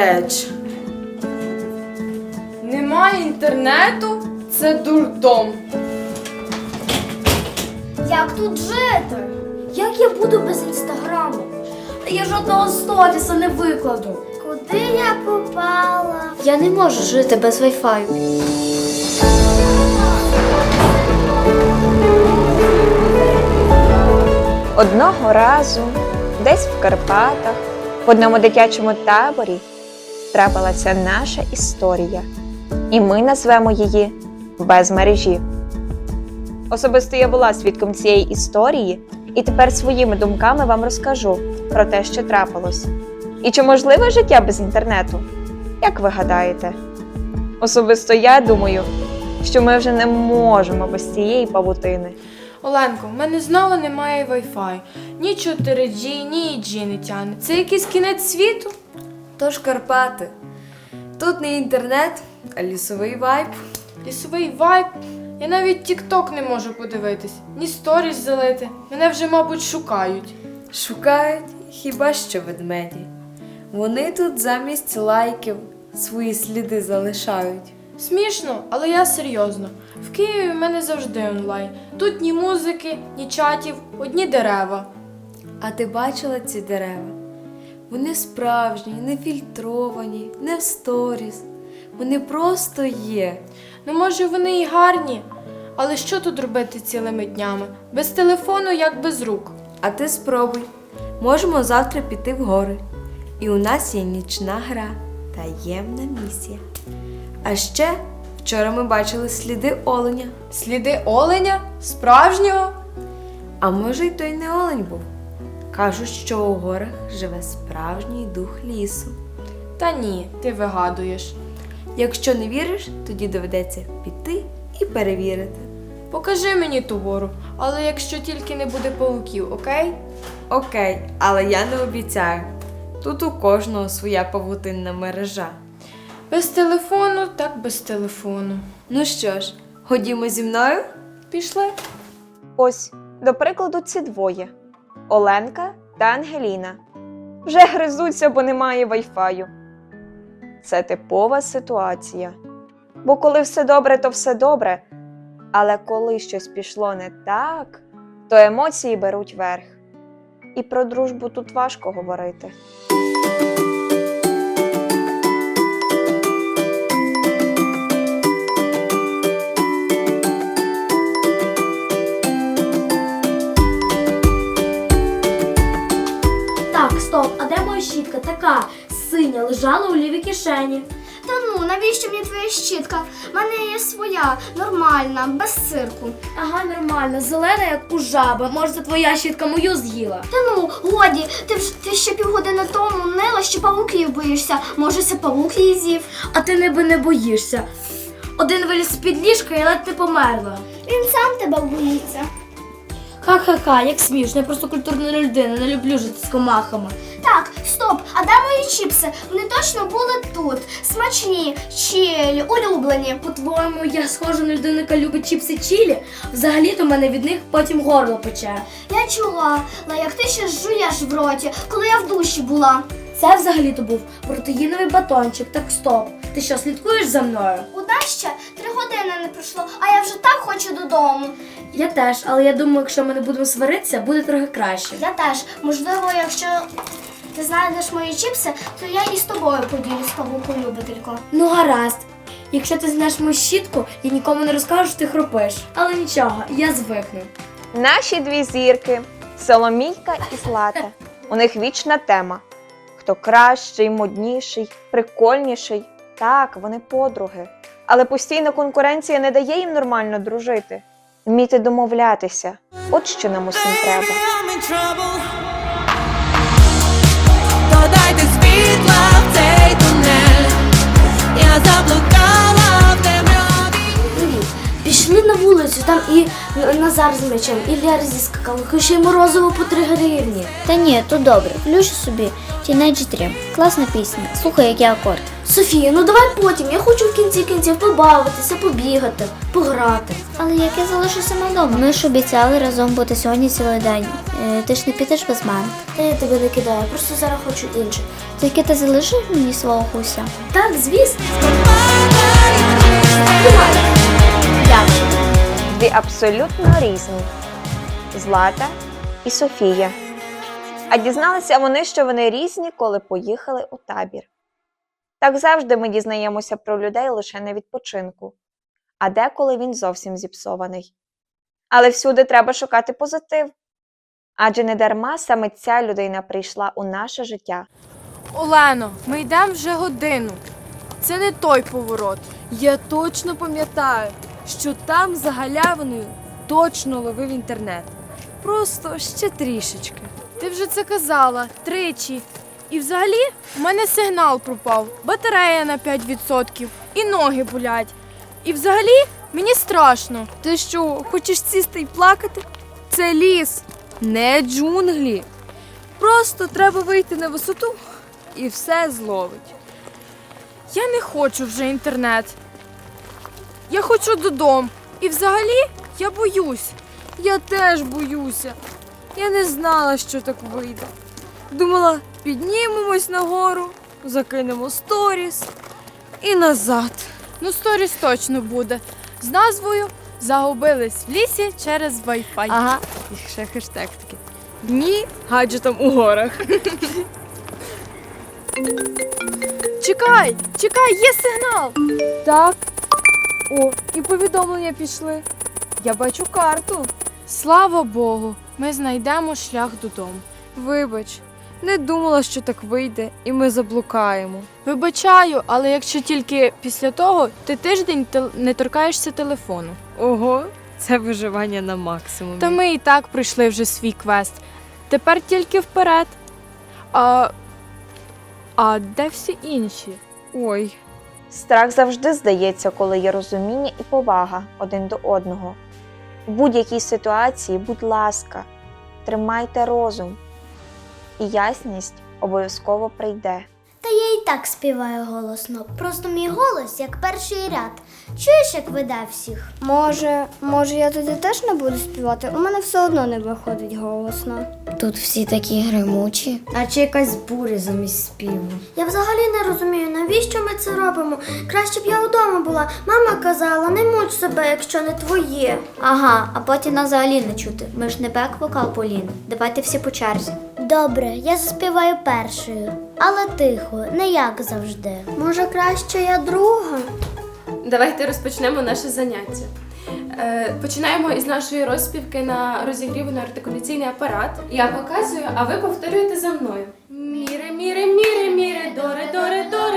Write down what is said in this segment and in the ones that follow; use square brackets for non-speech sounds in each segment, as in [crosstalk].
втеч. Немає інтернету? Це дурдом. Як тут жити? Як я буду без інстаграму? Та я жодного сторіса не викладу. Куди я попала? Я не можу жити без вайфаю. Одного разу, десь в Карпатах, в одному дитячому таборі, трапилася наша історія, і ми назвемо її без мережі. Особисто я була свідком цієї історії, і тепер своїми думками вам розкажу про те, що трапилось. І чи можливе життя без інтернету? Як ви гадаєте? Особисто я думаю, що ми вже не можемо без цієї павутини. Оленко, в мене знову немає Wi-Fi. Ні 4G, ні EG не тягне. Це якийсь кінець світу? Тож Карпати. Тут не інтернет, а лісовий вайб. Лісовий вайб. Я навіть TikTok не можу подивитись, ні сторіс залити. Мене вже, мабуть, шукають. Шукають хіба що ведмеді. Вони тут замість лайків свої сліди залишають. Смішно, але я серйозно. В Києві в мене завжди онлайн. Тут ні музики, ні чатів, одні дерева. А ти бачила ці дерева? Вони справжні, не фільтровані, не в сторіс. Вони просто є. Ну, може, вони і гарні, але що тут робити цілими днями? Без телефону, як без рук. А ти спробуй. Можемо завтра піти в гори. І у нас є нічна гра, таємна місія. А ще вчора ми бачили сліди оленя. Сліди оленя? Справжнього? А може, й той не олень був. Кажуть, що у горах живе справжній дух лісу. Та ні, ти вигадуєш. Якщо не віриш, тоді доведеться піти і перевірити. Покажи мені ту гору, але якщо тільки не буде павуків, окей? Окей, але я не обіцяю. Тут у кожного своя павутинна мережа. Без телефону, так без телефону. Ну що ж, ходімо зі мною? Пішли. Ось, до прикладу, ці двоє Оленка та Ангеліна. Вже гризуться, бо немає вайфаю. Це типова ситуація. Бо коли все добре, то все добре. Але коли щось пішло не так, то емоції беруть верх. І про дружбу тут важко говорити. Так, а де моя щітка? Така синя, лежала у лівій кишені. Та ну, навіщо мені твоя щітка? У мене є своя, нормальна, без цирку. Ага, нормально, зелена, як у жаби. Може, це твоя щітка мою з'їла. Та ну, годі, ти, ж- ти ще півгодини тому нила, що павуків боїшся. Може, це павук її з'їв? А ти ніби не боїшся. Один виліз з-під ліжка і ледь ти померла. Він сам тебе боїться. Ха-ха-ха, як смішно, я просто культурна людина, не люблю жити з комахами. Так, стоп, а де мої чіпси? Вони точно були тут. Смачні, чилі, улюблені. По-твоєму, я схожа на людину, яка любить чіпси чілі. Взагалі-то мене від них потім горло пече. Я чула, але як ти ще жуєш в роті, коли я в душі була. Це взагалі-то був протеїновий батончик. Так стоп. Ти що, слідкуєш за мною? Ще? Три години не пройшло, а я вже так хочу додому. Я теж, але я думаю, якщо ми не будемо сваритися, буде трохи краще. Я теж. Можливо, якщо ти знайдеш мої чіпси, то я і з тобою поділюсь павуку любителько. Ну гаразд. Якщо ти знаєш мою щітку, я нікому не розкажу, що ти хропиш. Але нічого, я звикну. Наші дві зірки Соломійка і Злата. У них вічна тема. Хто кращий, модніший, прикольніший. Так, вони подруги. Але постійна конкуренція не дає їм нормально дружити. Вміти домовлятися. От що нам усім треба. Додайте світла в цей тунель. Я заблукала Пішли на вулицю, там і Назар з мечем, і Лера зі скакалкою, ще й морозиво по 3 гривні. Та ні, то добре. Включу собі Teenage Dream. Класна пісня. Слухай, який акорд. Софія, ну давай потім. Я хочу в кінці кінців побавитися, побігати, пограти. Але як я залишуся сама вдома? Ми ж обіцяли разом бути сьогодні цілий день. Е, ти ж не підеш без мене. Та я тебе не кидаю, просто зараз хочу інше. Тільки ти залишиш мені свого гуся. Так, звісно. Дві абсолютно різні Злата і Софія. А дізналися вони, що вони різні, коли поїхали у табір. Так завжди ми дізнаємося про людей лише на відпочинку, а деколи він зовсім зіпсований. Але всюди треба шукати позитив. Адже не дарма саме ця людина прийшла у наше життя. Олено, ми йдемо вже годину. Це не той поворот. Я точно пам'ятаю, що там за галявиною точно ловив інтернет. Просто ще трішечки. Ти вже це казала тричі. І взагалі в мене сигнал пропав, батарея на 5% і ноги болять. І взагалі мені страшно. Ти що, хочеш сісти і плакати? Це ліс, не джунглі. Просто треба вийти на висоту і все зловить. Я не хочу вже інтернет. Я хочу додому. І взагалі я боюсь. Я теж боюся. Я не знала, що так вийде. Думала, піднімемось нагору, закинемо сторіс і назад. Ну, сторіс точно буде. З назвою Загубились в лісі через Wi-Fi. Ага, і ще хештег такий. Дні гаджетом у горах. Чекай, чекай, є сигнал. Так. О, і повідомлення пішли. Я бачу карту. Слава Богу, ми знайдемо шлях додому. Вибач, не думала, що так вийде, і ми заблукаємо. Вибачаю, але якщо тільки після того ти тиждень тел- не торкаєшся телефону. Ого, це виживання на максимумі. Та ми і так пройшли вже свій квест. Тепер тільки вперед. А, а де всі інші? Ой, Страх завжди здається, коли є розуміння і повага один до одного. У будь-якій ситуації, будь ласка, тримайте розум, і ясність обов'язково прийде. Та я і так співаю голосно. Просто мій голос як перший ряд. Чуєш, як веде всіх? Може, може, я тоді теж не буду співати? У мене все одно не виходить голосно. Тут всі такі гримучі. Наче якась буря замість співу. Я взагалі не розумію, навіщо ми це робимо. Краще б я вдома була. Мама казала, не муч себе, якщо не твоє. Ага, а потім нас взагалі не чути. Ми ж не бек-вокал Поліни. Давайте всі по черзі. Добре, я заспіваю першою, але тихо, не як завжди. Може, краще я друга? Давайте розпочнемо наше заняття. Е, починаємо із нашої розпівки на розігріваний артикуляційний апарат. Я показую, а ви повторюєте за мною. Міре, міре, міре, міре, доре, доре, доре, доре,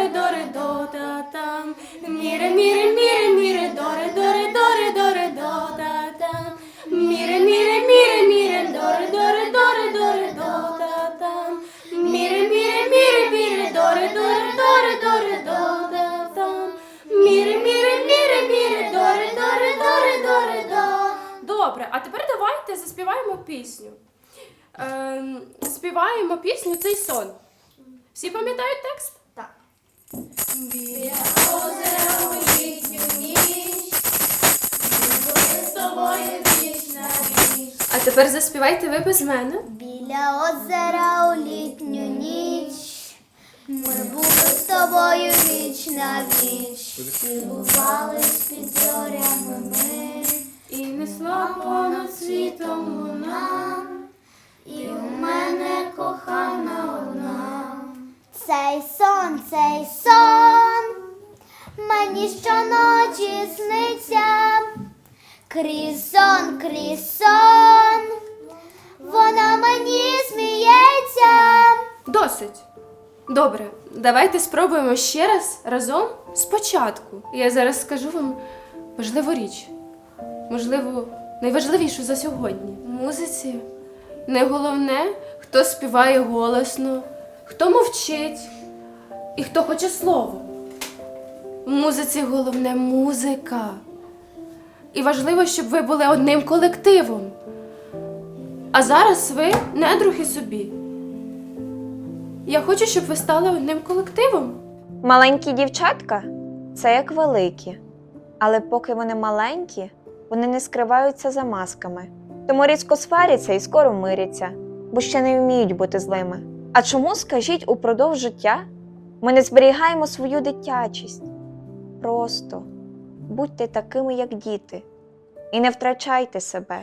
Всі пам'ятають текст? Так. Біля озера у літню ніч. Ми з тобою віч на віч. А тепер заспівайте ви без мене. Біля озера у літню ніч. Ми були з тобою віч на віч. Цілувались під зорями ми. І несла понад світом луна. І у мене кохана одна. Цей сон, цей сон, мені щоночі сниться. Крізь сон, крізь сон, вона мені сміється. Досить. Добре, давайте спробуємо ще раз разом спочатку. Я зараз скажу вам важливу річ. Можливо, найважливішу за сьогодні. Музиці не головне, хто співає голосно, хто мовчить і хто хоче слово. В музиці головне музика. І важливо, щоб ви були одним колективом. А зараз ви недруги собі. Я хочу, щоб ви стали одним колективом. Маленькі дівчатка це як великі, але поки вони маленькі, вони не скриваються за масками. Тому різко сваряться і скоро миряться, бо ще не вміють бути злими. А чому, скажіть, упродовж життя ми не зберігаємо свою дитячість? Просто будьте такими, як діти, і не втрачайте себе.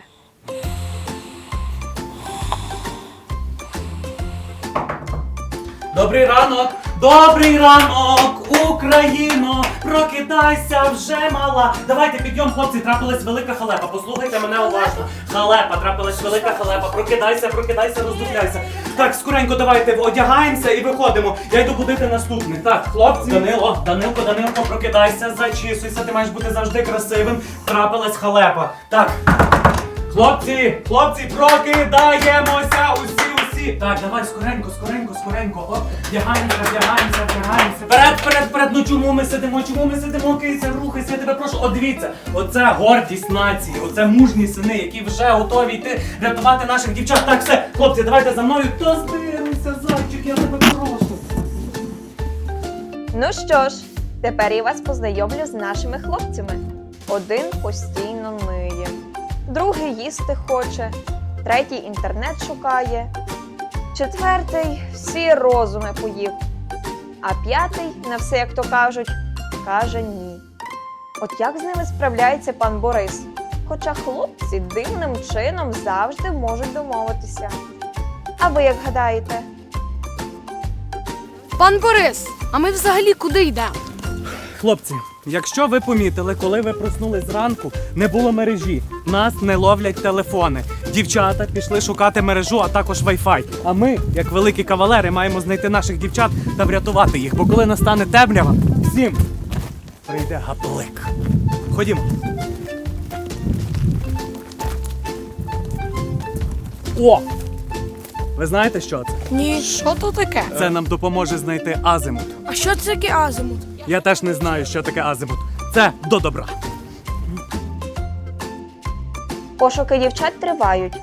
Добрий ранок, добрий ранок, Україно, прокидайся вже мала. Давайте підйом, хлопці, трапилась велика халепа. Послухайте мене уважно. Халепа, трапилась велика халепа. Прокидайся, прокидайся, роздупляйся. Так, скоренько, давайте одягаємося і виходимо. Я йду будити наступних. Так, хлопці, Данило, Данилко, Данилко, прокидайся, зачісуйся. Ти маєш бути завжди красивим. Трапилась халепа. Так. Хлопці, хлопці, прокидаємося усі, усі. Так, давай, скоренько, скоренько, скоренько. Оп, вдягаємося, вдягаємося, вдягаємося. Вперед, вперед, вперед. Ну чому ми сидимо? Чому ми сидимо? Кися, рухайся, я тебе прошу. От дивіться, оце гордість нації, оце мужні сини, які вже готові йти рятувати наших дівчат. Так, все, хлопці, давайте за мною. То зберемося, зайчик, я тебе прошу. Ну що ж, тепер я вас познайомлю з нашими хлопцями. Один постійно ниє, другий їсти хоче, третій інтернет шукає, четвертий всі розуми поїв, а п'ятий на все, як то кажуть, каже ні. От як з ними справляється пан Борис? Хоча хлопці дивним чином завжди можуть домовитися. А ви як гадаєте? Пан Борис, а ми взагалі куди йдемо? Хлопці, якщо ви помітили, коли ви проснулись зранку, не було мережі. Нас не ловлять телефони. Дівчата пішли шукати мережу, а також Wi-Fi. А ми, як великі кавалери, маємо знайти наших дівчат та врятувати їх. Бо коли настане темрява, всім прийде гаплик. Ходімо. О! Ви знаєте, що це? Ні, що то таке? Це нам допоможе знайти азимут. А що це таке азимут? Я теж не знаю, що таке азимут. Це до добра. Пошуки дівчат тривають.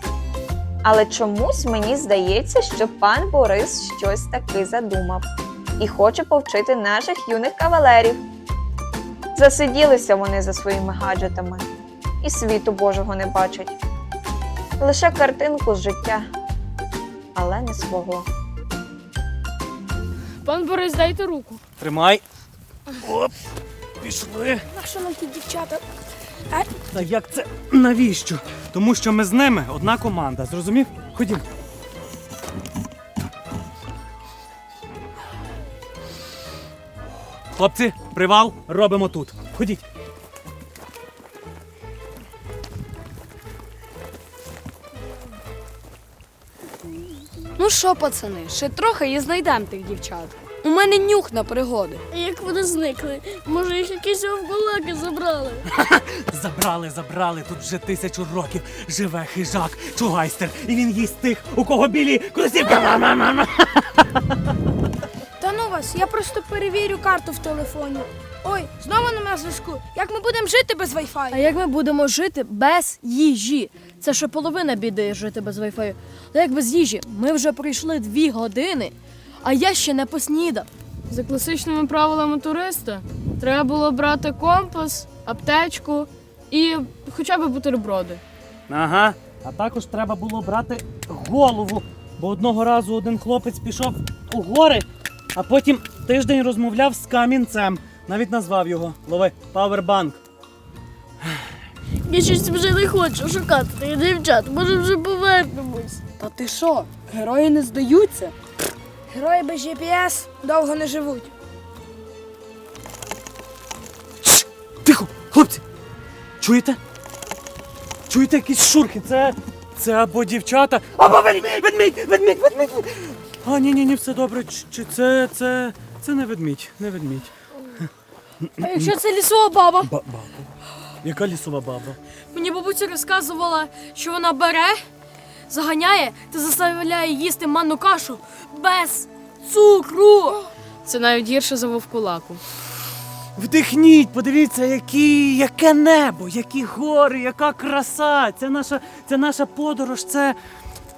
Але чомусь мені здається, що пан Борис щось таки задумав і хоче повчити наших юних кавалерів. Засиділися вони за своїми гаджетами і світу Божого не бачать. Лише картинку з життя, але не свого. Пан Борис, дайте руку. Тримай. Оп. Пішли. А що нам ті дівчата? Та як це? Навіщо? Тому що ми з ними одна команда, зрозумів? Ходім. Хлопці, привал робимо тут. Ходіть. Ну що, пацани, ще трохи і знайдемо тих дівчат. У мене нюх на пригоди. Як вони зникли? Може, їх якісь вовкулаки забрали? [laughs] Забрали, забрали. Тут вже тисячу років живе хижак, чугайстер. І він їсть тих, у кого білі кросівки. [laughs] Та ну вас, я просто перевірю карту в телефоні. Ой, знову нема зв'язку. Як ми будемо жити без Wi-Fi? А як ми будемо жити без їжі? Це ще половина біди жити без Wi-Fi. Та як без їжі? Ми вже пройшли дві години, а я ще не поснідав. За класичними правилами туриста треба було брати компас, аптечку і хоча б бутерброди. Ага. А також треба було брати голову, бо одного разу один хлопець пішов у гори, а потім тиждень розмовляв з камінцем. Навіть назвав його Лови Павербанк. Я щось вже не хочу шукати тих дівчат. Може, вже повернемось. Та ти що? Герої не здаються? Герої без GPS довго не живуть. Тихо, хлопці! Чуєте? Чуєте якісь шурхи? Це. Це або дівчата, або ведмідь, ведмідь, ведмідь, ведмідь. А, ні, ні, ні, все добре. Ч- Чи це. це. це не ведмідь, не ведмідь. А якщо це лісова баба? Ба- баба. Яка лісова баба? Мені бабуся розказувала, що вона бере, заганяє та заставляє їсти манну кашу без цукру. Це навіть гірше за вовкулаку. Вдихніть, подивіться, які, яке небо, які гори, яка краса. Це наша, це наша подорож, це,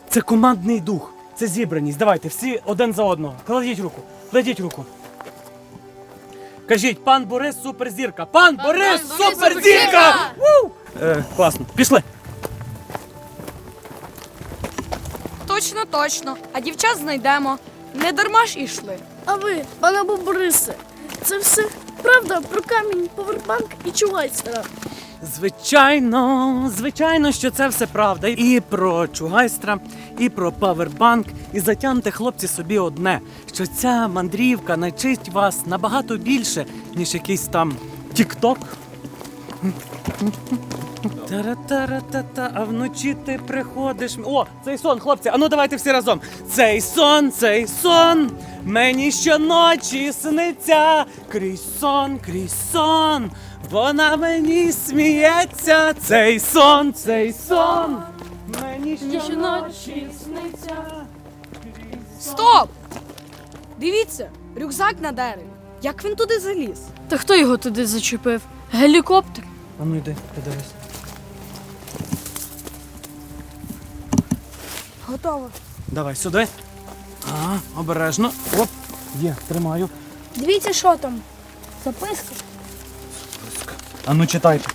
це командний дух, це зібраність. Давайте всі один за одного. Кладіть руку, кладіть руку. Кажіть, пан Борис суперзірка! Пан, Борис суперзірка! Ву! Е, класно, пішли. Точно, точно. А дівчат знайдемо. Не дарма ж ішли. А ви, пане Борисе, це все правда про камінь, повербанк і чугайстера. Звичайно, звичайно, що це все правда. І про чугайстра, і про павербанк. І затямте, хлопці, собі одне, що ця мандрівка навчить вас набагато більше, ніж якийсь там тік-ток. Тара-тара-та-та, а вночі ти приходиш. О, цей сон, хлопці, а ну давайте всі разом. Цей сон, цей сон, мені щоночі сниться. Крізь сон, крізь сон, вона мені сміється. Цей сон, цей сон, мені щоночі сниться. Стоп! Дивіться, рюкзак на дереві. Як він туди заліз? Та хто його туди зачепив? Гелікоптер. А ну йди, подивись. Готово. Давай сюди. А, обережно. Оп, є, тримаю. Дивіться, що там. Записка. А ну читайте.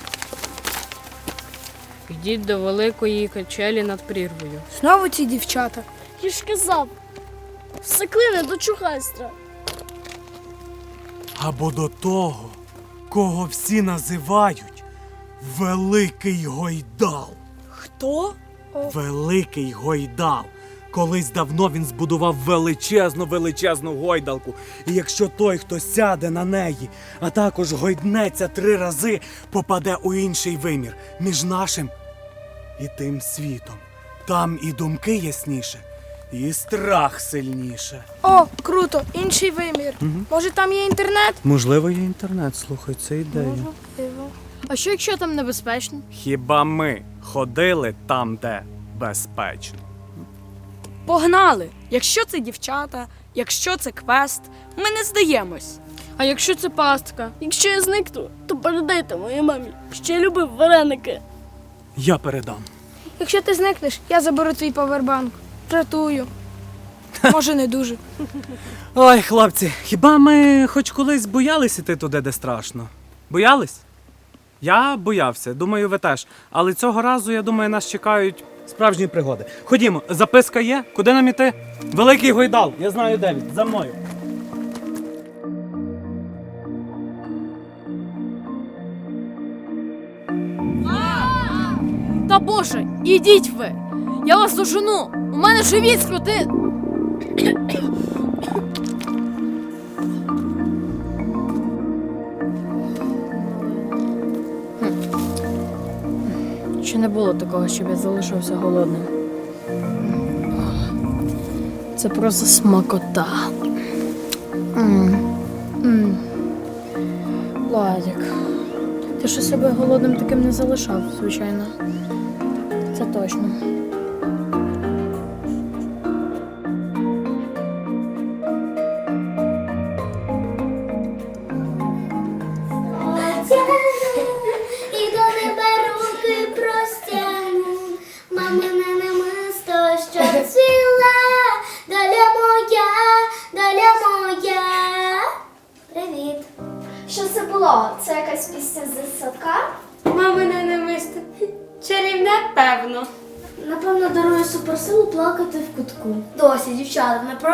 Йдіть до великої качелі над прірвою. Знову ці дівчата. Я ж казав, секлини до чугайстра. Або до того, кого всі називають Великий Гойдал. Хто? Великий Гойдал. Колись давно він збудував величезну величезну гойдалку. І якщо той, хто сяде на неї, а також гойднеться три рази, попаде у інший вимір між нашим і тим світом. Там і думки ясніше, і страх сильніше. О, круто, інший вимір. Може там є інтернет? Можливо, є інтернет, слухай, це ідея. А що якщо там небезпечно? Хіба ми ходили там, де безпечно? Погнали! Якщо це дівчата, якщо це квест, ми не здаємось. А якщо це пастка? Якщо я зникну, то передайте моїй мамі, що я любив вареники. Я передам. Якщо ти зникнеш, я заберу твій павербанк. Жартую. Може, не дуже. Ой, хлопці, хіба ми хоч колись боялись іти туди, де страшно? Боялись? Я боявся, думаю, ви теж. Але цього разу, я думаю, нас чекають справжні пригоди. Ходімо, записка є. Куди нам іти? Великий Гойдал. Я знаю, де він. За мною. Та боже, ідіть ви! Я вас дожену! У мене живіт скрути. Ще не було такого, щоб я залишився голодним. Це просто смакота. М. М. Владик, ти ж себе голодним таким не залишав, звичайно. Це точно.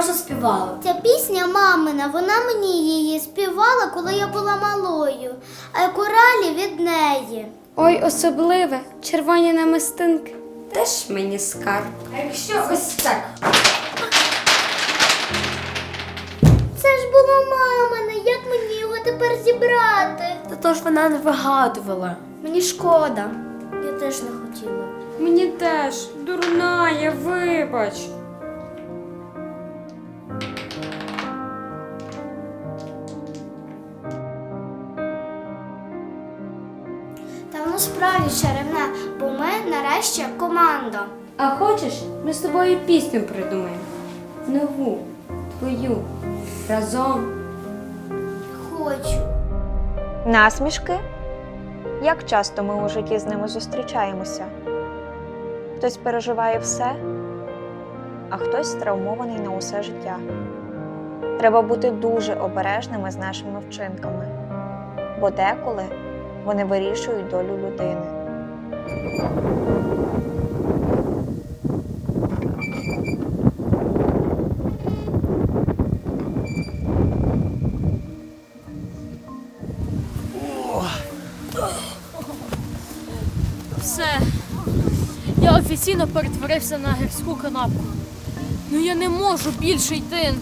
Просто співала. Ця пісня мамина, вона мені її співала, коли я була малою, а коралі від неї. Ой, особливе, червоні намистинки. Теж мені скарб. А якщо ось так. Це ж було мамине, як мені його тепер зібрати? Та то ж вона не вигадувала. Мені шкода. Я теж не хотіла. Мені теж. Дурна, я вибач. Справді чарівне, бо ми нарешті команда. А хочеш, ми з тобою пісню придумаємо. Нову, твою, разом. Хочу. Насмішки? Як часто ми у житті з ними зустрічаємося? Хтось переживає все, а хтось травмований на усе життя. Треба бути дуже обережними з нашими вчинками, бо деколи вони вирішують долю людини. Все. Я офіційно перетворився на гірську канапку. Ну я не можу більше йти.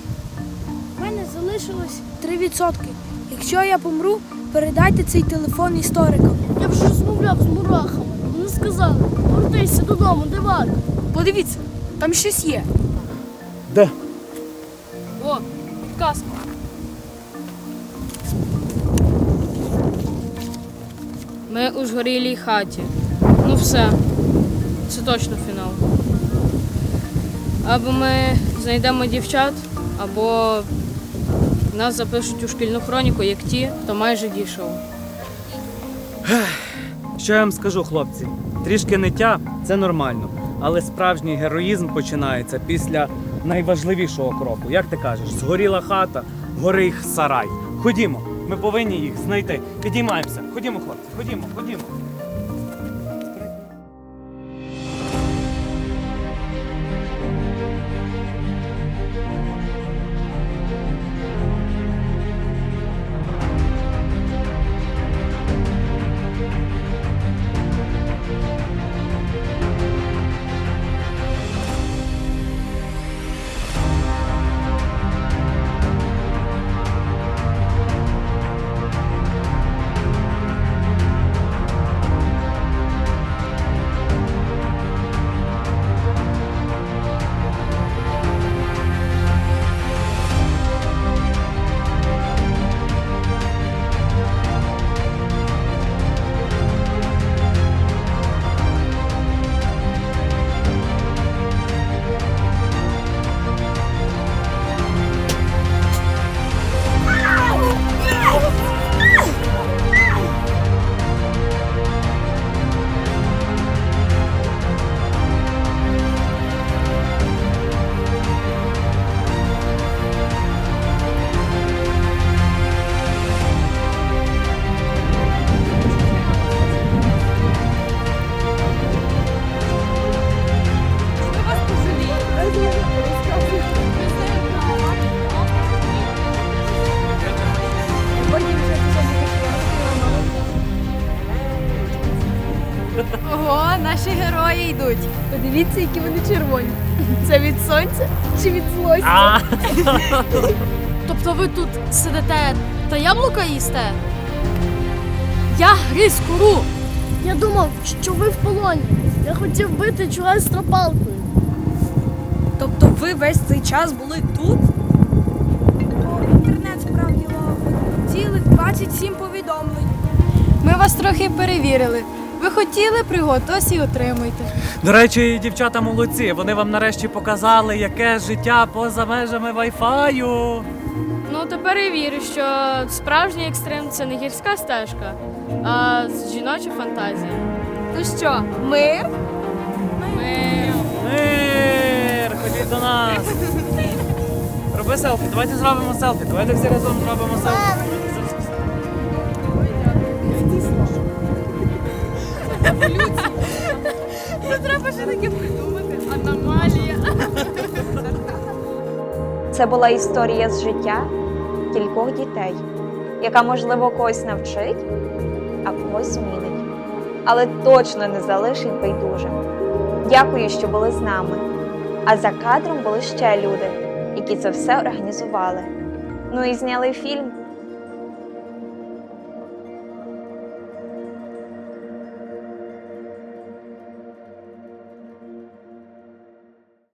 У мене залишилось 3%. Якщо я помру, передайте цей телефон історикам. Я вже розмовляв з мурахами. Вони сказали, повертайся додому, дивак. Подивіться, там щось є. Де? О, підказка. Ми у згорілій хаті. Ну все. Це точно фінал. Або ми знайдемо дівчат, або нас запишуть у шкільну хроніку, як ті, хто майже дійшов. Що я вам скажу, хлопці? Трішки ниття це нормально, але справжній героїзм починається після найважливішого кроку. Як ти кажеш, згоріла хата, горить сарай. Ходімо, ми повинні їх знайти. Підіймаємося. Ходімо, хлопці, ходімо, ходімо. Подивіться, які вони червоні. Це від сонця чи від злості? [laughs] Тобто ви тут сидите та яблука їсте? Я гриз куру. Я думав, що ви в полоні. Я хотів бити чогось стропалкою. Тобто ви весь цей час були тут? Інтернет справді ловить. Цілих 27 повідомлень. Ми вас трохи перевірили. Ви хотіли пригод, ось і отримуйте. До речі, дівчата молодці. Вони вам нарешті показали, яке життя поза межами вайфаю. Ну, тепер я вірю, що справжній екстрем це не гірська стежка, а жіноча фантазія. Ну що, мир? Ми... Мир! Ходіть до нас! Роби селфі, давайте зробимо селфі. Давайте всі разом зробимо селфі. Треба ще таке придумати. Аномалія. Це була історія з життя кількох дітей, яка, можливо, когось навчить, а когось змінить, але точно не залишить байдужим. Дякую, що були з нами. А за кадром були ще люди, які це все організували. Ну і зняли фільм